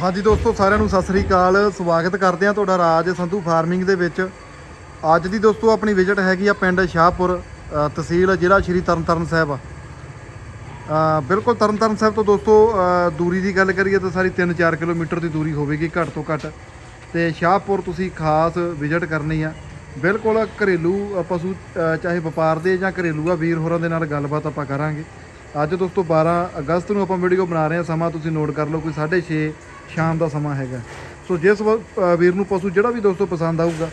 ਹਾਂਜੀ ਦੋਸਤੋ, ਸਾਰਿਆਂ ਨੂੰ ਸਤਿ ਸ੍ਰੀ ਅਕਾਲ। ਸਵਾਗਤ ਕਰਦੇ ਹਾਂ ਤੁਹਾਡਾ ਰਾਜ ਸੰਧੂ ਫਾਰਮਿੰਗ ਦੇ ਵਿੱਚ। ਅੱਜ ਦੀ ਦੋਸਤੋ, ਆਪਣੀ ਵਿਜ਼ਿਟ ਹੈਗੀ ਆ ਪਿੰਡ ਸ਼ਾਹਪੁਰ ਤਹਿਸੀਲ ਜ਼ਿਲ੍ਹਾ ਸ਼੍ਰੀ ਤਰਨਤਾਰਨ ਸਾਹਿਬ। ਬਿਲਕੁਲ ਤਰਨਤਾਰਨ ਸਾਹਿਬ ਤੋਂ ਦੋਸਤੋ ਦੂਰੀ ਦੀ ਗੱਲ ਕਰੀਏ ਤਾਂ ਸਾਰੀ 3-4 ਕਿਲੋਮੀਟਰ ਦੀ ਦੂਰੀ ਹੋਵੇਗੀ ਘੱਟ ਤੋਂ ਘੱਟ। ਤੇ ਸ਼ਾਹਪੁਰ ਤੁਸੀਂ ਖਾਸ ਵਿਜ਼ਿਟ ਕਰਨੀ ਆ। ਬਿਲਕੁਲ ਘਰੇਲੂ ਪਸ਼ੂ ਚਾਹੇ ਵਪਾਰ ਦੇ ਜਾਂ ਘਰੇਲੂ ਆ, ਵੀਰ ਹੋਰਾਂ ਦੇ ਨਾਲ ਗੱਲਬਾਤ ਆਪਾਂ ਕਰਾਂਗੇ। ਅੱਜ ਦੋਸਤੋ 12 ਅਗਸਤ ਨੂੰ ਆਪਾਂ ਵੀਡੀਓ ਬਣਾ ਰਹੇ ਹਾਂ। ਸਮਾਂ ਤੁਸੀਂ ਨੋਟ ਕਰ ਲਓ ਕੋਈ 6:30 ਸ਼ਾਮ ਦਾ ਸਮਾਂ ਹੈਗਾ। ਸੋ ਜਿਸ ਵੀਰ ਨੂੰ ਪਸ਼ੂ ਜਿਹੜਾ ਵੀ ਦੋਸਤੋ ਪਸੰਦ ਆਊਗਾ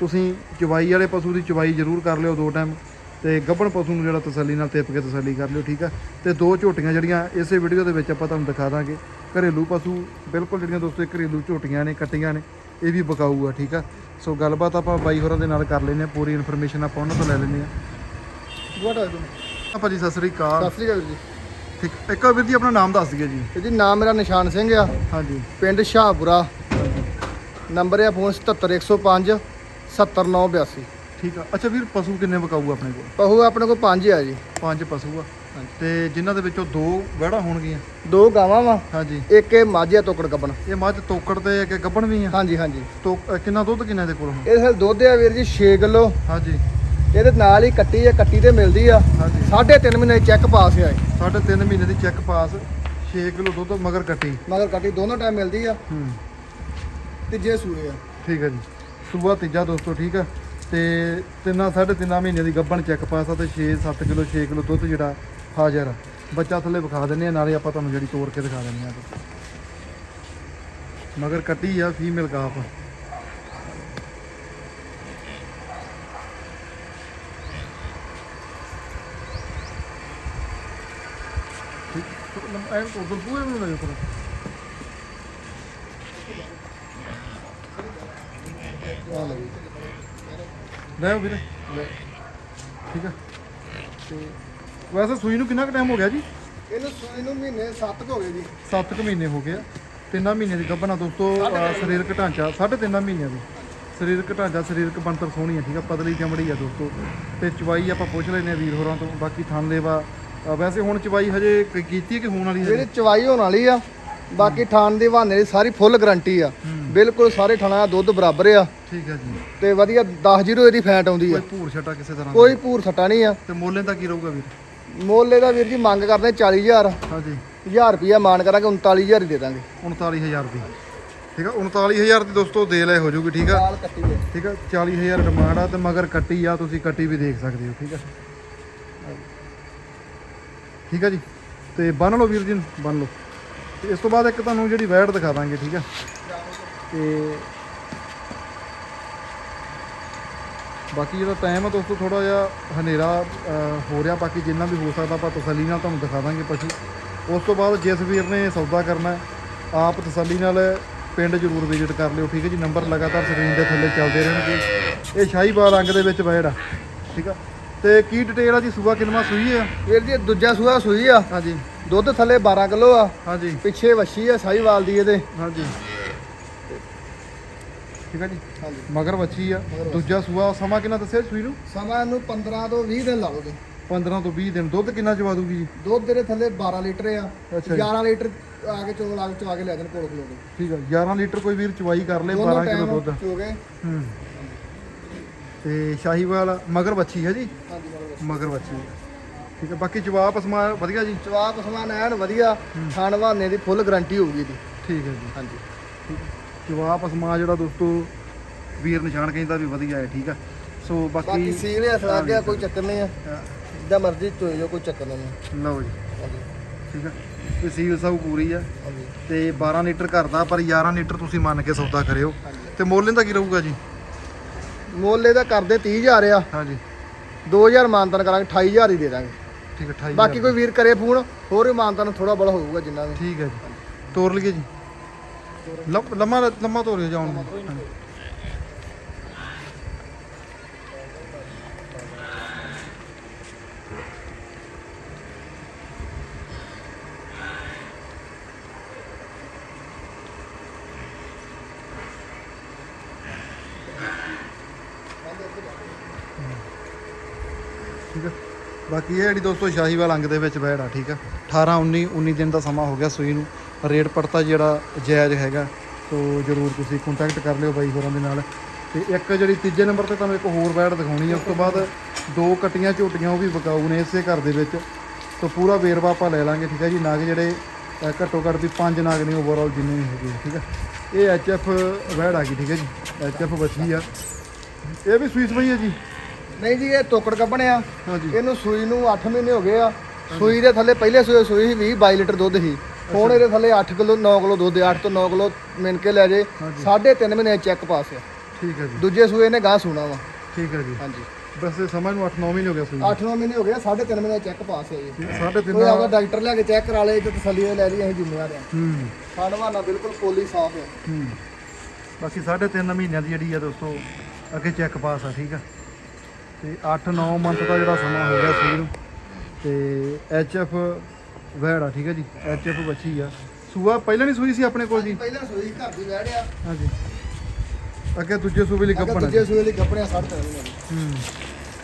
ਤੁਸੀਂ ਚਵਾਈ ਵਾਲੇ ਪਸ਼ੂ ਦੀ ਚਵਾਈ ਜ਼ਰੂਰ ਕਰ ਲਿਓ ਦੋ ਟਾਈਮ ਤੇ ਗੱਭਣ ਪਸ਼ੂ ਨੂੰ ਜਿਹੜਾ ਤਸੱਲੀ ਨਾਲ ਤਿੱਪ ਕੇ ਤਸੱਲੀ ਕਰ ਲਿਓ ਠੀਕ ਆ? ਤੇ ਦੋ ਝੋਟੀਆਂ ਜਿਹੜੀਆਂ ਇਸੇ ਵੀਡੀਓ ਦੇ ਵਿੱਚ ਆਪਾਂ ਤੁਹਾਨੂੰ ਦਿਖਾ ਦਾਂਗੇ। ਘਰੇਲੂ ਪਸ਼ੂ ਬਿਲਕੁਲ ਜਿਹੜੀਆਂ ਦੋਸਤੋ ਘਰੇਲੂ ਝੋਟੀਆਂ ਨੇ ਕੱਟੀਆਂ ਨੇ ਇਹ ਵੀ ਬਕਾਊ ਆ ਠੀਕ ਆ? ਸੋ ਗੱਲਬਾਤ ਆਪਾਂ ਬਾਈ ਹੋਰਾਂ ਦੇ ਨਾਲ ਕਰ ਲੈਂਦੇ ਆ ਪੂਰੀ ਇਨਫੋਰਮੇਸ਼ਨ ਆਪਾਂ ਉਹਨਾਂ ਤੋਂ ਲੈ ਲੈਂਦੇ ਆ। ਤੁਹਾਡਾ ਜੀ ਆਪਾਂ ਜੀ ਸਤਿ ਸ੍ਰੀ ਅਕਾਲ। ਸਤਿ ਸ੍ਰੀ ਅਕਾਲ ਜੀ। ਠੀਕ। ਇੱਕ ਵਾਰ ਵੀਰ ਜੀ ਆਪਣਾ ਨਾਮ ਦੱਸ ਦਈਏ ਜੀ। ਜੀ ਨਾਮ ਮੇਰਾ ਨਿਸ਼ਾਨ ਸਿੰਘ ਆ। ਹਾਂਜੀ। ਪਿੰਡ ਸ਼ਾਹਪੁਰਾ। ਨੰਬਰ ਹੈ ਫੋਨ 77105 70982 ਠੀਕ ਆ। ਅੱਛਾ ਵੀਰ ਪਸ਼ੂ ਕਿੰਨੇ ਬਕਾਊ ਆ ਆਪਣੇ ਕੋਲ? ਪਹੂ ਆਪਣੇ ਕੋਲ ਪੰਜ ਆ ਜੀ। ਪੰਜ ਪਸ਼ੂ ਆ। ਤੇ ਜਿਨ੍ਹਾਂ ਦੇ ਵਿੱਚੋਂ ਦੋ ਵੜਾ ਹੋਣਗੀਆਂ? ਦੋ ਗਾਵਾਂ ਵਾ। ਹਾਂਜੀ। ਇੱਕ ਇਹ ਮਾਝਾ ਤੋਕੜ ਗੱਬਣ। ਇਹ ਮੱਝ ਤੋਕੜ ਤੇ ਇੱਕ ਗੱਬਣ ਵੀ ਆ? ਹਾਂਜੀ ਹਾਂਜੀ। ਤੋ ਅ, ਕਿੰਨਾ ਦੁੱਧ ਕਿੰਨਾ ਦੇ ਕੋਲ ਹੁਣ ਇਹ ਸਰ ਦੁੱਧ ਆ ਵੀਰ ਜੀ 6 ਕਿਲੋ। ਹਾਂਜੀ। ਇਹਦੇ ਨਾਲ ਹੀ ਕੱਟੀ ਆ ਕੱਟੀ ਤੇ ਮਿਲਦੀ ਆ। ਹਾਂਜੀ। ਸਾਢੇ ਤਿੰਨ ਮਹੀਨੇ ਚੈੱਕ ਪਾਸ ਆ ਇਹ। ਸਾਢੇ ਤਿੰਨ ਮਹੀਨੇ ਦੀ ਚੈੱਕ ਪਾਸ 6 ਕਿਲੋ ਦੁੱਧ ਮਗਰ ਕੱਟੀ। ਮਗਰ ਕੱਟੀ ਦੋਨੋਂ ਟਾਈਮ ਮਿਲਦੀ ਆ। ਹੂੰ। ਤੀਜੇ ਸੂਏ ਆ। ਠੀਕ ਹੈ ਜੀ। ਸੂਆ ਤੀਜਾ ਦੋਸਤੋ ਠੀਕ ਆ। ਤੇ ਤਿੰਨਾਂ ਸਾਢੇ ਤਿੰਨਾਂ ਮਹੀਨੇ ਦੀ ਗੱਬਣ ਚੈੱਕ ਪਾਸ ਆ ਤੇ 6-7 ਕਿਲੋ 6 ਕਿਲੋ ਦੁੱਧ ਜਿਹੜਾ ਹਾਜ਼ਰ ਆ। ਬੱਚਾ ਥੱਲੇ ਵਿਖਾ ਦਿੰਨੇ ਆ ਨਾਲੇ ਆਪਾਂ ਤੁਹਾਨੂੰ ਜਿਹੜੀ ਤੋੜ ਕੇ ਦਿਖਾ ਦਿੰਨੇ ਆ। ਮਗਰ ਕੱਟੀ ਆ ਫੀਮੇਲ ਕਾਫ ਠੀਕ ਐਂ ਤੋਂ ਦੂਏ ਨੂੰ ਲੈ ਲੈ ਵੀਰੇ ਲੈ ਠੀਕ ਆ ਤੇ ਵੈਸੇ ਸੂਈ ਨੂੰ ਕਿੰਨਾ ਕੁ ਟਾਈਮ ਹੋ ਗਿਆ ਜੀ ਇਹਨੂੰ ਸੂਈ ਨੂੰ ਮਹੀਨੇ 7 ਹੋ ਗਏ ਜੀ 7 ਕੁ ਮਹੀਨੇ ਹੋ ਗਏ ਆ ਤਿੰਨਾਂ ਮਹੀਨੇ ਦੀ ਗੱਭਣਾ ਦੋਸਤੋ ਅਹ ਸਰੀਰਕ ਢਾਂਚਾ ਸਾਢੇ ਤਿੰਨਾਂ ਮਹੀਨਿਆਂ ਦੀ ਸਰੀਰਕ ਢਾਂਚਾ ਸਰੀਰਕ ਬਣਤਰ ਸੋਹਣੀ ਆ ਠੀਕ ਆ ਪਤਲੀ ਚਮੜੀ ਆ ਦੋਸਤੋ ਤੇ ਚਵਾਈ ਆਪਾਂ ਪੁੱਛ ਲੈਨੇ ਆ ਵੀਰ ਹੋਰਾਂ ਤੋਂ ਬਾਕੀ ਥਣ ਲੇਵਾ ਵੈਸੇ ਹੁਣ ਚਵਾਈ ਹਜੇ ਕ- ਕੀਤੀ ਹੈ ਕਿ ਹੋਣ ਵਾਲੀ ਹੈ? ਜਿਹੜੀ ਚਵਾਈ ਹੋਣ ਵਾਲੀ ਆ। ਬਾਕੀ ਠਾਣ ਦੀ ਬਹਾਨੇ ਦੀ ਸਾਰੀ ਫੁੱਲ ਗਾਰੰਟੀ ਆ। ਬਿਲਕੁਲ ਸਾਰੇ ਠਾਣਾ ਦਾ ਦੁੱਧ ਬਰਾਬਰ ਆ। ਠੀਕ ਆ ਜੀ। ਤੇ ਵਧੀਆ 10 ਜ਼ੀਰੋ ਇਹਦੀ ਫੈਟ ਆਉਂਦੀ ਆ। ਕੋਈ ਭੂਰ ਛਟਾ ਕਿਸੇ ਤਰ੍ਹਾਂ ਦਾ? ਕੋਈ ਭੂਰ ਸੱਟਾ ਨਹੀਂ ਆ। ਤੇ ਮੋਲੇ ਦਾ ਕੀ ਰਹੂਗਾ ਵੀਰ? ਮੁੱਲ ਇਹਦਾ ਵੀਰ ਜੀ ਮੰਗ ਕਰਦੇ 40000 ਹਾਂਜੀ। 1000 ਰੁਪਿਆ ਮਾਨ ਕਰਾਂਗੇ 39000 ਹੀ ਦੇ ਦਾਂਗੇ। 39000 ਦੀ। ਠੀਕ ਆ 39000 ਦੀ ਦੋਸਤੋ ਦੇ ਲੈ ਹੋ ਜਾਊਗੀ ਠੀਕ ਆ? ਨਾਲ ਕੱਟੀ ਹੈ ਠੀਕ ਆ 40000 ਡਿਮਾਂਡ ਆ ਤੇ ਮਗਰ ਕੱਟੀ ਆ ਤੁਸੀਂ ਕੱਟੀ ਵੀ ਦੇਖ ਸਕਦੇ ਹੋ ਠੀਕ ਆ? ਠੀਕ ਆ ਜੀ? ਤੇ ਬੰਨ ਲਓ ਵੀਰ ਜੀ ਨੂੰ, ਬੰਨ ਲਓ। ਤੇ ਇਸ ਤੋਂ ਬਾਅਦ ਇੱਕ ਤੁਹਾਨੂੰ ਜਿਹੜੀ ਵੈੜ ਦਿਖਾ ਦਾਂਗੇ ਠੀਕ ਆ? ਤੇ ਬਾਕੀ ਜਿਹੜਾ ਟਾਈਮ ਆ ਦੋਸਤੋ ਥੋੜਾ ਜਿਹਾ ਹਨੇਰਾ ਹੋ ਰਿਹਾ ਬਾਕੀ ਜਿੰਨਾ ਵੀ ਹੋ ਸਕਦਾ ਆਪਾਂ ਤਸੱਲੀ ਨਾਲ ਤੁਹਾਨੂੰ ਦਿਖਾ ਦਾਂਗੇ ਪਸ਼ੂ। ਉਸ ਤੋਂ ਬਾਅਦ ਜਿਸ ਵੀਰ ਨੇ ਸੌਦਾ ਕਰਨਾ ਆਪ ਤਸੱਲੀ ਨਾਲ ਪਿੰਡ ਜ਼ਰੂਰ ਵਿਜ਼ਿਟ ਕਰ ਲਿਓ ਠੀਕ ਹੈ ਜੀ? ਨੰਬਰ ਲਗਾਤਾਰ ਸਕਰੀਨ ਦੇ ਥੱਲੇ ਚੱਲਦੇ ਰਹਿਣਗੇ। ਇਹ ਸ਼ਾਹੀਵਾਲ ਰੰਗ ਦੇ ਵਿੱਚ ਵੈੜ ਆ ਠੀਕ ਆ? ਤੇ ਕੀ ਡਿਟੇਲ ਆ ਜੀ? ਸੂਆ ਕਿੰਨਵਾਂ ਸੂਈ ਆ? ਵੀਰ ਜੀ ਦੂਜਾ ਸੂਆ ਸੂਈ ਆ। ਹਾਂਜੀ। ਦੁੱਧ ਥੱਲੇ 12 ਕਿਲੋ ਆ। ਹਾਂਜੀ। ਪਿੱਛੇ ਵੱਛੀ ਆ ਸਾਈਵਾਲ ਦੀ ਇਹਦੇ। ਹਾਂਜੀ। ਠੀਕ ਆ ਜੀ? ਹਾਂਜੀ। ਮਗਰ ਵੱਛੀ ਆ। ਦੂਜਾ ਸੂਆ ਸਮਾਂ ਕਿੰਨਾ ਦੱਸਿਆ ਸੂਈ ਨੂੰ? ਸਮਾਂ ਨੂੰ 15 ਤੋਂ 20 ਦਿਨ ਲੱਗਦੇ। 15 ਤੋਂ 20 ਦਿਨ। ਦੁੱਧ ਕਿੰਨਾ ਚਵਾ ਦੂਗੀ ਜੀ? ਦੁੱਧ ਦੇ ਥੱਲੇ 12 ਲੀਟਰ ਆ। ਅੱਛਾ ਜੀ। 11 ਲੀਟਰ ਆ ਕੇ ਚੋਲ ਆ ਕੇ ਚਵਾ ਕੇ ਲੈ ਜਾਣ ਕੋਲ ਕੋਲ ਦੇ ਠੀਕ ਆ। 11 ਲੀਟਰ ਕੋਈ ਵੀਰ ਚਵਾਈ ਕਰ ਲੇ ਦੋਨੋਂ 12 ਕਿਲੋ ਟਾਈਮ ਦੁੱਧ। ਚੋ ਗਏ ਹੂੰ। ਤੇ ਸ਼ਾਹੀਵਾਲ ਮਗਰ ਵੱਛੀ ਹੈ ਜੀ? ਹਾਂਜੀ ਮਗਰ ਵੱਛੀ ਠੀਕ ਹੈ ਬਾਕੀ ਜਵਾਬ ਅਸਮਾ ਵਧੀਆ ਜੀ? ਜਵਾਬ ਸਮਾਨ ਐਨ ਵਧੀਆ ਖਾਣ ਦੀ ਫੁੱਲ ਗਾਰੰਟੀ ਹੋਊਗੀ ਇਹਦੀ ਠੀਕ ਹੈ ਜੀ। ਹਾਂਜੀ। ਠੀਕ ਹੈ। ਜਵਾਬ ਅਸਮਾ ਜਿਹੜਾ ਦੋਸਤੋ ਵੀਰ ਨਿਸ਼ਾਨ ਕਹਿੰਦਾ ਵੀ ਵਧੀਆ ਹੈ ਠੀਕ ਆ। ਸੋ ਬਾਕੀ ਬਾਕੀ ਸੀਲ ਹੱਥ ਲੱਗ ਗਿਆ ਕੋਈ ਚੱਕਰ ਨਹੀਂ ਆ। ਅ, ਜਿੱਦਾਂ ਮਰਜ਼ੀ ਚੋਈ ਜੋ ਕੋਈ ਚੱਕਰ ਨਹੀਂ ਲਓ ਜੀ। ਹਾਂਜੀ। ਠੀਕ ਆ। ਇਹ ਸੀਲ ਸਭ ਪੂਰੀ ਆ। ਹਾਂਜੀ। ਤੇ 12 ਲੀਟਰ ਘਰ ਦਾ ਪਰ 11 ਲੀਟਰ ਤੁਸੀਂ ਮੰਨ ਕੇ ਸੌਦਾ ਕਰਿਓ। ਤੇ ਮੁੱਲ ਇਹਦਾ ਕੀ ਰਹੂਗਾ ਜੀ? ਮੁੱਲ ਇਹਦਾ ਕਰਦੇ 30000 ਆ। ਹਾਂਜੀ। 2000 ਮਾਨਤਨ ਕਰਾਂਗੇ 28000 ਹੀ ਦੇ ਦਾਂਗੇ। ਠੀਕ ਹੈ 28 ਬਾਕੀ ਕੋਈ ਵੀਰ ਕਰੇ ਫੋਨ ਹੋਰ ਵੀ ਮਾਨਤਨ ਥੋੜਾ ਬੜਾ ਹੋਊਗਾ ਜਿੰਨਾ ਵੀ। ਠੀਕ ਹੈ ਜੀ। ਤੋਰ ਲਈਏ ਜੀ। ਲੰਮ- ਲੰਮਾ ਲੰਮਾ ਤੋਰਿਓ ਜਾਉਣ ਨੂੰ ਹਾਂਜੀ। ਠੀਕ ਹੈ ਬਾਕੀ ਇਹ ਜਿਹੜੀ ਦੋਸਤੋ ਸ਼ਾਹੀਵਾਲ ਅੰਗ ਦੇ ਵਿੱਚ ਬੈੜ ਆ, ਠੀਕ ਆ? 18 19 19 ਦਿਨ ਦਾ ਸਮਾਂ ਹੋ ਗਿਆ ਸੂਈ ਨੂੰ। ਰੇਟ ਪੜਤਾ ਜਿਹੜਾ ਜਾਇਜ਼ ਹੈਗਾ ਸੋ ਜਰੂਰ ਤੁਸੀਂ ਕੰਟੈਕਟ ਕਰ ਲਿਓ ਬਾਈ ਹੋਰਾਂ ਦੇ ਨਾਲ। ਤੇ ਇੱਕ ਜਿਹੜੀ ਤੀਜੇ ਨੰਬਰ ਤੇ ਤੁਹਾਨੂੰ ਇੱਕ ਹੋਰ ਬੈਡ ਦਿਖਾਉਣੀ ਹੈ ਉਸ ਤੋਂ ਬਾਅਦ ਦੋ ਕਟੀਆਂ ਝੋਟੀਆਂ ਉਹ ਵੀ ਵਿਕਾਊ ਨੇ ਇਸੇ ਘਰ ਦੇ ਵਿੱਚ। ਸੋ ਪੂਰਾ ਵੇਰਵਾ ਆਪਾਂ ਲੈ ਲਾਂਗੇ, ਠੀਕ ਹੈ ਜੀ? ਨਾਗ ਜਿਹੜੇ ਘੱਟੋ ਘੱਟ ਵੀ ਪੰਜ ਨਾਗ ਨੇ ਓਵਰਆਲ ਜਿੰਨੇ ਵੀ ਹੈਗੇ, ਠੀਕ ਹੈ ਇਹ ਐਚਐਫ ਵੈੜ ਆ ਗਈ, ਠੀਕ ਹੈ ਜੀ? ਐਚਐਫ ਬੱਚੀ ਆ। ਇਹ ਵੀ ਸੂਈ ਬਈ ਹੈ ਜੀ? ਨਹੀਂ ਜੀ ਇਹ ਤੋਕੜ ਕੱਪਣਿਆ ਹਾਂਜੀ। ਇਹਨੂੰ ਸੂਈ ਨੂੰ 8 ਮਹੀਨੇ ਹੋ ਗਏ ਆ। ਸੂਈ ਦੇ ਥੱਲੇ ਪਹਿਲੇ ਸੂਏ ਸੂਈ ਸੀ 20 22 ਲੀਟਰ ਦੁੱਧ ਸੀ। ਹੁਣ ਇਹਦੇ ਥੱਲੇ 8 ਕਿਲੋ 9 ਕਿਲੋ ਦੁੱਧ ਹੈ 8 ਤੋਂ 9 ਕਿਲੋ ਮਿਣ ਕੇ ਲੈ ਜੇ। ਹਾਂਜੀ। ਸਾਢੇ ਤਿੰਨ ਮਹੀਨੇ ਚੈੱਕ ਪਾਸ ਆ। ਠੀਕ ਹੈ ਜੀ। ਦੂਜੇ ਸੂਏ ਨੇ ਗਾਂ ਸੂਣਾ ਵਾ। ਠੀਕ ਹੈ ਜੀ। ਹਾਂਜੀ। ਬਸ ਇਹ ਸਮਝ ਨੂੰ 8-9 ਮਹੀਨੇ ਹੋ ਗਿਆ ਸੂਈ 8-9 ਮਹੀਨੇ ਹੋ ਗਏ ਆ, ਸਾਢੇ ਤਿੰਨ ਮਹੀਨੇ ਚੈੱਕ ਪਾਸ ਹੈ ਜੀ। ਸਾਢੇ ਤਿੰਨ ਕੋਈ ਆਪਦਾ ਡਾਕਟਰ ਲਿਆ ਕੇ ਚੈੱਕ ਕਰਾ ਲੇ ਤੇ ਤਸੱਲੀ ਲੈ ਲਈ ਅਸੀਂ ਜ਼ਿੰਮੇਵਾਰ ਆ। ਹੂੰ। ਖਾਣਵਾਨਾ ਬਿਲਕੁਲ ਪੋਲੀ ਸਾਫ਼ ਹੈ ਹੂੰ। ਬਾਕੀ ਸਾਢੇ ਤਿੰਨ ਮਹੀਨਿਆਂ ਦੀ ਜਿਹੜੀ ਆ ਦੋਸਤੋ ਅੱਗੇ ਚੈੱਕ ਪਾਸ ਆ ਠੀਕ ਆ। ਤੇ 8-9 ਮੰਥ ਦਾ ਜਿਹੜਾ ਸਮਾਂ ਹੋ ਗਿਆ ਸੂਈ ਨੂੰ ਤੇ ਐਚਐਫ ਵੈੜ ਆ ਠੀਕ ਹੈ ਜੀ? ਐਚਐਫ ਬੱਚੀ ਆ। ਸੂਆ ਪਹਿਲਾਂ ਨਹੀਂ ਸੂਈ ਸੀ ਆਪਣੇ ਕੋਲ ਜੀ? ਪਹਿਲਾਂ ਸੂਈ ਘਰ ਦੀ ਵੜਿਆ ਹਾਂਜੀ। ਅੱਗੇ ਦੂਜੇ ਸੂਬੇ ਲਈ ਆ ਦੂਜੇ ਸੂਏ ਲਈ ਕੱਪੜਿਆ ਸਾਢੇ ਤਿੰਨ ਮਹੀਨੇ ਹੂੰ।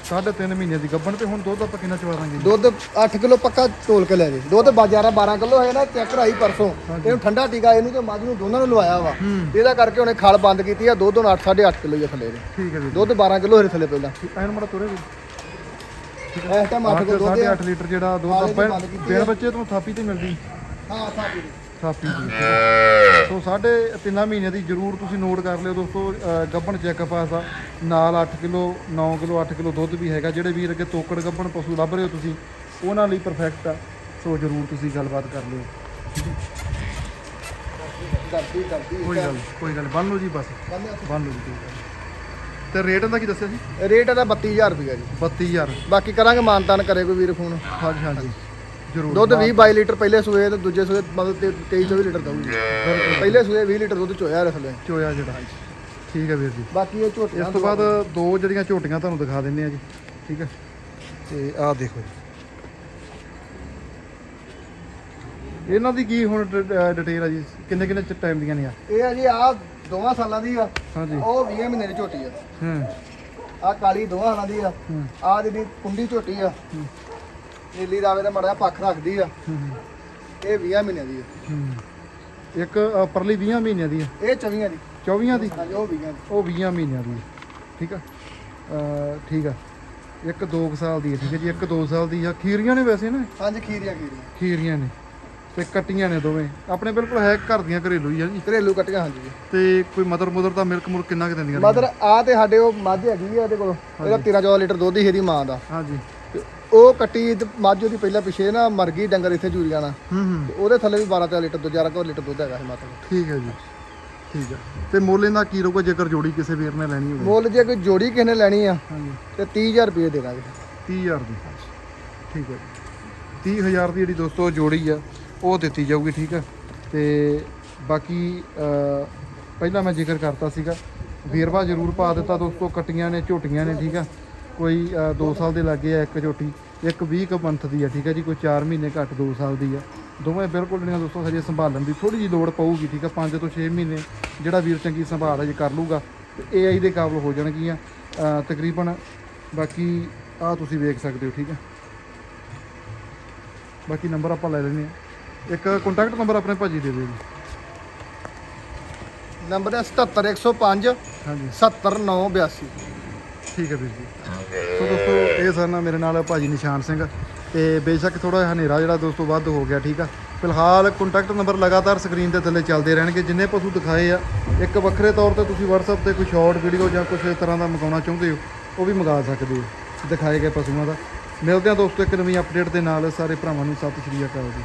ਸਾਢੇ ਤਿੰਨ ਮਹੀਨਿਆਂ ਦੀ ਗੱਭਣ ਤੇ ਹੁਣ ਦੁੱਧ ਆਪਾਂ ਕਿੰਨਾ ਚਵਾ ਦਾਂਗੇ? ਦੁੱਧ 8 ਕਿਲੋ ਪੱਕਾ ਤੋਲ ਕੇ ਲੈ ਜੇ ਦੁੱਧ 11 12 ਕਿਲੋ ਹੈ ਨਾ ਚੈੱਕ ਕਰਾਈ ਪਰਸੋਂ। ਇਹਨੂੰ ਠੰਡਾ ਟੀਕਾ ਇਹਨੂੰ ਤੇ ਮੱਝ ਨੂੰ ਦੋਨਾਂ ਨੂੰ ਲਵਾਇਆ ਵਾ। ਹੂੰ। ਇਹਦਾ ਕਰਕੇ ਉਹਨੇ ਖਲ ਬੰਦ ਕੀਤੀ ਆ ਦੁੱਧ ਹੁਣ 8 8.5 ਕਿਲੋ ਹੀ ਥੱਲੇ ਦੇ ਠੀਕ ਹੈ ਜੀ। ਦੁੱਧ 12 ਕਿਲੋ ਹਰੇ ਥੱਲੇ ਪਹਿਲਾਂ ਐਨ ਮੜਾ ਤੁਰੇ ਵੀ। ਇਸ ਟਾਈਮ 8 ਕਿਲੋ ਦੁੱਧ ਸਾਢੇ ਆ ਅੱਠ ਲੀਟਰ ਜਿਹੜਾ ਦੁੱਧ ਆਪਾਂ ਬਿਨ ਬੱਚੇ ਤੋਂ ਥਾਪੀ ਤੇ ਮਿਲਦੀ। ਹਾਂ ਸਾਡੀ ਥਾਪੀ ਦੀ ਸੋ ਸਾਢੇ ਤਿੰਨਾਂ ਮਹੀਨਿਆਂ ਦੀ ਜ਼ਰੂਰ ਤੁਸੀਂ ਨੋਟ ਕਰ ਲਿਓ ਦੋਸਤੋ ਅਹ ਗੱਭਣ ਚੈੱਕ ਪਾਸ ਦਾ ਨਾਲ 8 ਕਿਲੋ 9 ਕਿਲੋ 8 ਕਿਲੋ ਦੁੱਧ ਵੀ ਹੈਗਾ। ਜਿਹੜੇ ਵੀਰ ਅੱਗੇ ਤੋਕੜ ਗੱਭਣ ਪਸ਼ੂ ਲੱਭ ਰਹੇ ਹੋ ਤੁਸੀਂ ਉਹਨਾਂ ਲਈ ਪਰਫੈਕਟ ਆ। ਸੋ ਜ਼ਰੂਰ ਤੁਸੀਂ ਗੱਲਬਾਤ ਕਰ ਲਿਓ। ਕਰਦੀ ਕਰਦੀ ਕੋਈ ਗੱਲ ਕੋਈ ਗੱਲ ਬੰਨ ਲਓ ਜੀ ਬਸ। ਬੰਨ ਲਓ। ਜੀ। ਤੇ ਰੇਟ ਦਾ ਕੀ ਦੱਸਿਆ ਜੀ? ਰੇਟ ਇਹਦਾ 32000 ਰੁਪਏ ਜੀ। 32000 ਬਾਕੀ ਕਰਾਂਗੇ ਮਾਨਤਾਨ ਕਰੇ ਕੋਈ ਵੀਰ ਫੋਨ। ਹਾਂਜੀ ਹਾਂਜੀ। ਜ਼ਰੂਰ। ਦੁੱਧ 20 22 ਲੀਟਰ ਪਹਿਲੇ ਸੂਏ ਤੇ ਦੂਜੇ ਸੂਏ ਮਤਲਬ 23 24 ਲੀਟਰ ਦਊਗੀ। ਪਹਿਲੇ ਸੂਏ 20 ਲੀਟਰ ਦੁੱਧ ਚੋਇਆ ਰੇ ਥੱਲੇ। ਚੋਇਆ ਜਿਹੜਾ। ਠੀਕ ਹੈ ਵੀਰ ਜੀ। ਬਾਕੀ ਇਹ ਝੋਟੀਆਂ ਇਸ ਤੋਂ ਬਾਅਦ ਦੋ ਜਿਹੜੀਆਂ ਝੋਟੀਆਂ ਤੁਹਾਨੂੰ ਦਿਖਾ ਦਿੰਨੇ ਆ ਜੀ। ਠੀਕ ਹੈ। ਤੇ ਆਹ ਦੇਖੋ ਜੀ। ਇਹਨਾਂ ਦੀ ਕੀ ਹੁਣ ਡਿਟੇਲ ਆ ਜੀ? ਕਿੰਨੇ ਕਿੰਨੇ ਟਾਈਮ ਦੀਆਂ ਨੇ ਆ? ਇਹ ਆ ਜੀ ਆ ਦੋਵਾਂ ਸਾਲਾਂ ਦੀ ਆ। ਹਾਂਜੀ। ਉਹ 20 ਮਹੀਨੇ ਦੀ ਝੋਟੀ ਆ। ਹੂੰ। ਆ ਕਾਲੀ ਦੋਵਾਂ ਸਾਲਾਂ ਦੀ ਆ। ਆ ਜਿਹੜੀ ਕੁੰਡੀ ਝੋਟੀ ਆ। ਨੀਲੀ ਰਾਵੇ ਦਾ ਮੜਿਆ ਪੱਖ ਰੱਖਦੀ ਆ। ਹੂੰ, ਇਹ 20 ਮਹੀਨਿਆਂ ਦੀ ਆ। ਹੂੰ। ਇੱਕ ਅ, ਪਰਲੀ 20 ਮਹੀਨਿਆਂ ਦੀ ਆ। ਇਹ 24 ਦੀ। 24 ਦੀ? ਹਾਂਜੀ ਉਹ 20 ਦੀ। ਉਹ 20 ਮਹੀਨਿਆਂ ਦੀ ਠੀਕ ਆ? ਅ, ਠੀਕ ਆ। ਇੱਕ 2 ਸਾਲ ਦੀ ਹੈ ਠੀਕ ਹੈ ਜੀ। ਇੱਕ 2 ਸਾਲ ਦੀ ਆ। ਖੀਰੀਆਂ ਨੇ ਵੈਸੇ ਨਾ? ਹਾਂਜੀ ਖੀਰੀਆਂ ਖੀਰੀਆਂ। ਖੀਰੀਆਂ ਨੇ ਤੇ ਕੱਟੀਆਂ ਨੇ ਦੋਵੇਂ। ਆਪਣੇ ਬਿਲਕੁਲ ਹੈ ਘਰ ਦੀਆਂ ਘਰੇਲੂ ਹੀ ਆ ਜੀ। ਘਰੇਲੂ ਕੱਟੀਆਂ ਹਾਂਜੀ। ਜੀ ਤੇ ਕੋਈ ਮਦਰ ਮੁਦਰ ਦਾ ਮਿਲਕ ਮੁਲਕ ਕਿੰਨਾ ਕੁ ਦਿੰਦੀਆਂ ਨੇ? ਮਦਰ ਆ ਤੇ ਸਾਡੇ ਉਹ ਮੱਝ ਹੈਗੀ ਆ ਇਹਦੇ ਕੋਲ। ਇਹਦਾ 13 14 ਲੀਟਰ ਦੁੱਧ ਹੀ ਇਹਦੀ ਮਾਂ ਦਾ। ਹਾਂਜੀ। ਉਹ ਕੱਟੀ ਤੇ ਮੱਝ ਉਹਦੀ ਪਹਿਲਾਂ ਪਿਛੇ ਨਾ ਮਰ ਗਈ ਡੰਗਰ ਇੱਥੇ ਜੂਰੀ ਜਾਣਾ ਹੂੰ ਹੂੰ। ਤੇ ਉਹਦੇ ਥੱਲੇ ਵੀ 12 13 ਲੀਟਰ ਦੁੱਧ 11 ਕੁ ਲੀਟਰ ਦੁੱਧ ਹੈਗਾ ਸੀ ਮਾਤਾ ਠੀਕ ਹੈ ਜੀ ਠੀਕ ਹੈ। ਤੇ ਮੁੱਲ ਇਹਦਾ ਕੀ ਰਹੂਗਾ ਜੇਕਰ ਜੋੜੀ ਕਿਸੇ ਵੀਰ ਨੇ ਲੈਣੀ ਹੋਵੇ? ਮੁੱਲ ਜੇ ਕੋਈ ਜੋੜੀ ਕਿਸੇ ਨੇ ਲੈਣੀ ਆ ਹਾਂਜੀ। ਤੇ 30000 ਰੁਪਏ ਦੇ ਦਾਂਗੇ। 30000 ਦੀ। ਠੀਕ ਹੈ ਜੀ। 30000 ਦੀ ਜਿਹੜੀ ਦੋਸਤੋ ਜੋੜੀ ਆ ਉਹ ਦਿੱਤੀ ਜਾਊਗੀ ਠੀਕ ਹੈ। ਤੇ ਬਾਕੀ ਅ, ਪਹਿਲਾਂ ਮੈਂ ਜ਼ਿਕਰ ਕਰਤਾ ਸੀਗਾ। ਵੇਰਵਾ ਜ਼ਰੂਰ ਪਾ ਦਿੱਤਾ ਦੋਸਤੋ ਕੱਟੀਆਂ ਨੇ ਝੋਟੀਆਂ ਨੇ ਠੀਕ ਆ ਕੋਈ 2 ਸਾਲ ਦੇ ਲੱਗੇ ਆ ਇੱਕ ਝੋਟੀ ਇੱਕ 20 ਕੁ ਮੰਥ ਦੀ ਆ ਠੀਕ ਆ ਜੀ ਕੋਈ 4 ਮਹੀਨੇ ਘੱਟ 2 ਸਾਲ ਦੀ ਆ। ਦੋਵੇਂ ਬਿਲਕੁਲ ਜਿਹੜੀਆਂ ਦੋਸਤੋ ਹਜੇ ਸੰਭਾਲਣ ਦੀ ਥੋੜੀ ਜਿਹੀ ਲੋੜ ਪਊਗੀ ਠੀਕ ਆ 5 ਤੋਂ 6 ਮਹੀਨੇ ਜਿਹੜਾ ਵੀਰ ਚੰਗੀ ਸੰਭਾਲ ਹਜੇ ਕਰ ਲੂਗਾ ਤੇ ਏਆਈ ਦੇ ਕਾਬਲ ਹੋ ਜਾਣਗੀਆਂ ਤਕਰੀਬਨ ਬਾਕੀ ਆ ਤੁਸੀਂ ਵੇਖ ਸਕਦੇ ਹੋ ਠੀਕ ਹੈ ਬਾਕੀ ਨੰਬਰ ਆਪਾਂ ਲੈ ਲੈਣੇ ਆ ਇੱਕ ਕੰਟੈਕਟ ਨੰਬਰ ਆਪਣੇ ਭਾਜੀ ਦੇ ਦਿਓ ਜੀ। ਨੰਬਰ ਹੈ 77105 ਹਾਂਜੀ। 70982 ਠੀਕ ਹੈ ਵੀਰ ਜੀ। ਇਹ ਸਨ ਮੇਰੇ ਨਾਲ ਭਾਜੀ ਨਿਸ਼ਾਨ ਸਿੰਘ ਤੇ ਬੇਸ਼ੱਕ ਥੋੜਾ ਜਿਹਾ ਹਨੇਰਾ ਜਿਹੜਾ ਦੋਸਤੋ ਵੱਧ ਹੋ ਗਿਆ, ਠੀਕ ਆ? ਫਿਲਹਾਲ ਕੰਟੈਕਟ ਨੰਬਰ ਲਗਾਤਾਰ ਸਕਰੀਨ ਦੇ ਥੱਲੇ ਚੱਲਦੇ ਰਹਿਣਗੇ। ਜਿੰਨੇ ਪਸ਼ੂ ਦਿਖਾਏ ਆ, ਇੱਕ ਵੱਖਰੇ ਤੌਰ ਤੇ ਤੁਸੀਂ WhatsApp ਤੇ ਕੋਈ ਸ਼ਾਰਟ ਵੀਡੀਓ ਜਾਂ ਕੁਝ ਤਰ੍ਹਾਂ ਦਾ ਮੰਗਾਉਣਾ ਚਾਹੁੰਦੇ ਹੋ, ਉਹ ਵੀ ਮੰਗਾ ਸਕਦੇ ਹੋ, ਦਿਖਾਏ ਗਏ ਪਸ਼ੂਆਂ ਦਾ। ਮਿਲਦੇ ਹਾਂ ਦੋਸਤੋ ਇੱਕ ਨਵੀਂ ਅਪਡੇਟ ਦੇ ਨਾਲ। ਸਾਰੇ ਭਰਾਵਾਂ ਨੂੰ ਸਤਿ ਸ਼੍ਰੀ ਅਕਾਲ ਜੀ।